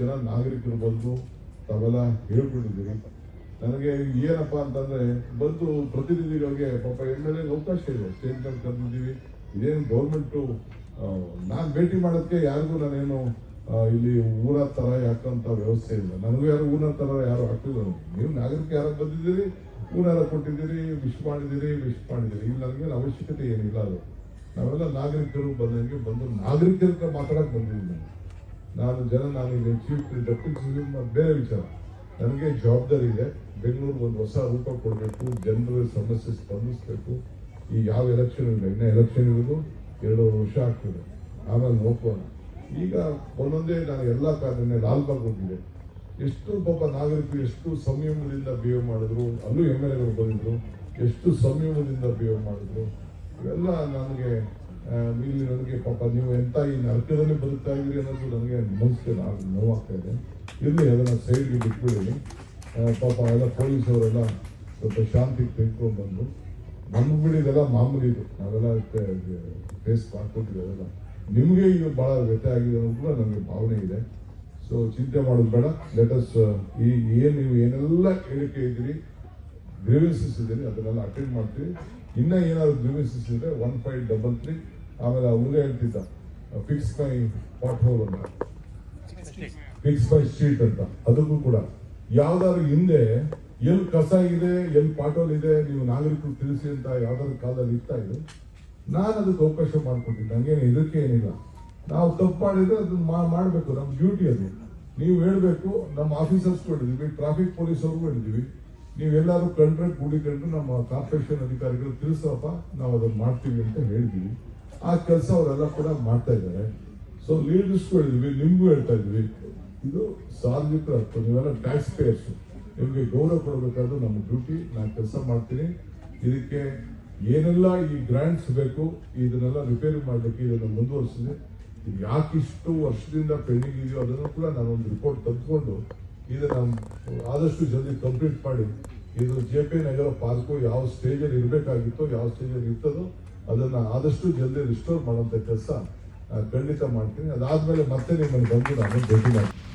ಜನ ನಾಗರಿಕರು ಬಂದು ತಾವೆಲ್ಲ ಹೇಳ್ಕೊಂಡಿದ್ದೀರಿ. ನನಗೆ ಏನಪ್ಪ ಅಂತಂದ್ರೆ, ಬಂದು ಪ್ರತಿನಿಧಿಗಳಿಗೆ ಪಾಪ ಎಂ ಎಲ್ ಅವಕಾಶ ಇದೆ. ಸ್ಟೇಟ್ ಕರೆದಿದ್ದೀವಿ. ಇದೇನು ಗೌರ್ಮೆಂಟು ನಾನು ಭೇಟಿ ಮಾಡೋದಕ್ಕೆ ಯಾರಿಗೂ ನಾನೇನು ಇಲ್ಲಿ ಊರ ಥರ ಯಾಕಂತ ವ್ಯವಸ್ಥೆ ಇಲ್ಲ. ನನಗೂ ಯಾರು ಊರ ಥರ ಯಾರು ಹಾಕಿಲ್ಲ. ನೀವು ನಾಗರಿಕ ಯಾರು ಬಂದಿದ್ದೀರಿ, ಊರಾರ ಕೊಟ್ಟಿದ್ದೀರಿ ವಿಶ್ ಮಾಡಿದ್ದೀರಿ ವಿಶ್ ಮಾಡಿದ್ದೀರಿ. ಇಲ್ಲಿ ನನಗೆ ಅವಶ್ಯಕತೆ ಏನಿಲ್ಲ ಅದು. ನಾವೆಲ್ಲ ನಾಗರಿಕರು ಬಂದಂಗೆ ಬಂದು ನಾಗರಿಕರ ಮಾತಾಡಕ್ಕೆ ಮಾತಾಡಕ್ ಬಂದಿದ್ದೀನಿ ನಾನು ಜನ, ನಾನು ಈಗ ಚೀಫ್ ಚೀಫ್ ಬೇರೆ ವಿಚಾರ. ನನಗೆ ಜವಾಬ್ದಾರಿ ಇದೆ. ಬೆಂಗಳೂರಿಗೆ ಒಂದು ಹೊಸ ರೂಪ ಕೊಡಬೇಕು, ಜನರ ಸಮಸ್ಯೆ ಸ್ಪಂದಿಸಬೇಕು. ಈ ಯಾವ ಎಲೆಕ್ಷನ್ ಇಲ್ಲ ಇನ್ನ ಎಲೆಕ್ಷನ್ ಇರೋದು ಎರಡೂವರೆ ವರ್ಷ ಆಗ್ತದೆ. ಆಮೇಲೆ ನೋಡ್ಕೋಣ ಈಗ ಒಂದೊಂದೇ ನಾನು ಎಲ್ಲ ಕಾರಣ ಲಾಲ್ಬಾಗ್ ಹೋಗಿದೆ. ಎಷ್ಟು ಪಾಪ ನಾಗರಿಕರು ಎಷ್ಟು ಸಂಯಮದಿಂದ ಬಿಹೇವ್ ಮಾಡಿದ್ರು, ಅಲ್ಲೂ ಎಂ ಎಲ್ ಎಗಳು ಬಂದಿದ್ರು. ಎಷ್ಟು ಸಂಯಮದಿಂದ ಬಿಹೇವ್ ಮಾಡಿದ್ರು. ಇವೆಲ್ಲ ನನಗೆ ಇಲ್ಲಿ ನನಗೆ ಪಾಪ ನೀವು ಎಂತ ಈ ನರಕದಲ್ಲಿ ಬದುಕ್ತಾ ಇದ್ರಿ ಅನ್ನೋದು ನನಗೆ ಮನಸ್ಸಿಗೆ ನಾವು ನೋವಾಗ್ತಾ ಇದೆ. ಇರಲಿ, ಅದನ್ನ ಸೈಡ್ಗೆ ಬಿಟ್ಬಿಡಿ. ಪಾಪ ಎಲ್ಲ ಪೊಲೀಸವರೆಲ್ಲ ಸ್ವಲ್ಪ ಶಾಂತಿ ತೆಗೆದುಕೊಂಡು ಬಂದು ನಮ್ಗೆ ಬಿಡಿ ಇದೆಲ್ಲ ಮಾಮೂಲಿ ಇದು. ನಾವೆಲ್ಲ ಫೇಸ್ ಮಾಡ್ಕೊಟ್ಟಿದ್ದೀವಿ ಅದೆಲ್ಲ. ನಿಮಗೆ ಇದು ಬಹಳ ವ್ಯತ್ಯಯ ಆಗಿದೆ ಅನ್ನೋದು ಕೂಡ ನನಗೆ ಭಾವನೆ ಇದೆ. ಸೊ ಚಿಂತೆ ಮಾಡೋದು ಬೇಡ. ಲೆಟಸ್ ಈ ಏನು ನೀವು ಏನೆಲ್ಲ ಹೇಳಿಕೆ ಇದ್ದೀರಿ ಗ್ರೀವೆನ್ಸಸ್ ಇದ್ದೀರಿ ಅದನ್ನೆಲ್ಲ ಅಟೆಂಡ್ ಮಾಡ್ತೀವಿ ಇನ್ನ ಏನಾದ್ರು ಗ್ರೀವೆನ್ಸಸ್ ಇದ್ರೆ ಒನ್ ಫೈವ್ ಡಬಲ್ ತ್ರೀ ಆಮೇಲೆ ಅವ್ರೇ ಹೇಳ್ತಿದ್ದ ಫಿಕ್ಸ್ ಮೈ ಪಾಟ್ ಹೋಲ್ ಅಂತ. ಫಿಕ್ಸ್ ಮೈ ಸ್ಟ್ರೀಟ್ ಅಂತ. ಅದಕ್ಕೂ ಕೂಡ. ಯಾವ್ದಾದ್ರು ಹಿಂದೆ ಎಲ್ಲಿ ಕಸ ಇದೆ, ಎಲ್ಲಿ ಪಾಟೋಲ್ ಇದೆ, ನೀವು ನಾಗರಿಕರು ತಿಳಿಸಿ ಅಂತ ಯಾವ್ದಾದ್ರು ಕಾಲದಲ್ಲಿ ಇರ್ತಾ ಇದೆ? ನಾನು ಅದಕ್ಕೆ ಅವಕಾಶ ಮಾಡ್ಕೊಟ್ಟಿದ್ದೆ. ಹಂಗೇನು, ಇದಕ್ಕೆ ಏನಿಲ್ಲ. ನಾವು ತಪ್ಪು ಮಾಡಿದ್ರೆ ಅದನ್ನ ಮಾಡಬೇಕು. ನಮ್ಮ ಡ್ಯೂಟಿ ಅದು. ನೀವು ಹೇಳಬೇಕು, ನಮ್ಮ ಆಫೀಸರ್ಸ್ ಹೇಳಿದೀವಿ ಟ್ರಾಫಿಕ್ ಪೊಲೀಸ್ ಅವ್ರಿಗೂ ಹೇಳಿದೀವಿ ನೀವೆಲ್ಲಾದ್ರೂ ಕಂಡ್ರೆ ಕೂಡಿಕೊಂಡು ನಮ್ಮ ಕಾರ್ಪೊರೇಷನ್ ಅಧಿಕಾರಿಗಳು ತಿಳಿಸಪ್ಪ ನಾವು ಅದನ್ನು ಮಾಡ್ತೀವಿ ಅಂತ ಹೇಳಿದ್ವಿ. ಆ ಕೆಲಸ ಅವರೆಲ್ಲ ಕೂಡ ಮಾಡ್ತಾ ಇದ್ದಾರೆ. ಸೊ ಲೀಡರ್ಸ್ಗೂ ಹೇಳಿದ್ವಿ, ನಿಮ್ಗೂ ಹೇಳ್ತಾ ಇದ್ವಿ ಇದು ಸಾರ್ವಜನಿಕರ ಹಕ್ಕು, ನೀವೆಲ್ಲ ಟ್ಯಾಕ್ಸ್ ಪೇಯರ್ಸ್ ನಿಮಗೆ ಗೌರವ ಕೊಡಬೇಕಾದ್ರೆ ನಮ್ಮ ಡ್ಯೂಟಿ ನಾನು ಕೆಲಸ ಮಾಡ್ತೀನಿ. ಇದಕ್ಕೆ ಏನೆಲ್ಲ ಈ ಗ್ರಾಂಟ್ಸ್ ಬೇಕು, ಇದನ್ನೆಲ್ಲ ರಿಪೇರಿ ಮಾಡಲಿಕ್ಕೆ ಇದನ್ನು ಮುಂದುವರಿಸಿದೆ. ಯಾಕಿಷ್ಟು ವರ್ಷದಿಂದ ಪೆಂಡಿಂಗ್ ಇದೆಯೋ ಅದನ್ನು ಕೂಡ ನಾನು ಒಂದು ರಿಪೋರ್ಟ್ ತಂದುಕೊಂಡು ಇದನ್ನು ಆದಷ್ಟು ಜಲ್ದಿ ಕಂಪ್ಲೀಟ್ ಮಾಡಿ. ಇದು ಜೆ ಪಿ ನಗರ ಪಾರ್ಕು ಯಾವ ಸ್ಟೇಜಲ್ಲಿ ಇರಬೇಕಾಗಿತ್ತೋ, ಯಾವ ಸ್ಟೇಜಲ್ಲಿ ಇರ್ತದೋ, ಅದನ್ನ ಆದಷ್ಟು ಜಲ್ದಿ ರಿಸ್ಟೋರ್ ಮಾಡೋಂಥ ಕೆಲಸ ಖಂಡಿತ ಮಾಡ್ತೀನಿ. ಅದಾದಮೇಲೆ ಮತ್ತೆ ನಿಮ್ಮನ್ನು ಬಂದು ನಾನು ಭೇಟಿ ಮಾಡ್ತೀನಿ.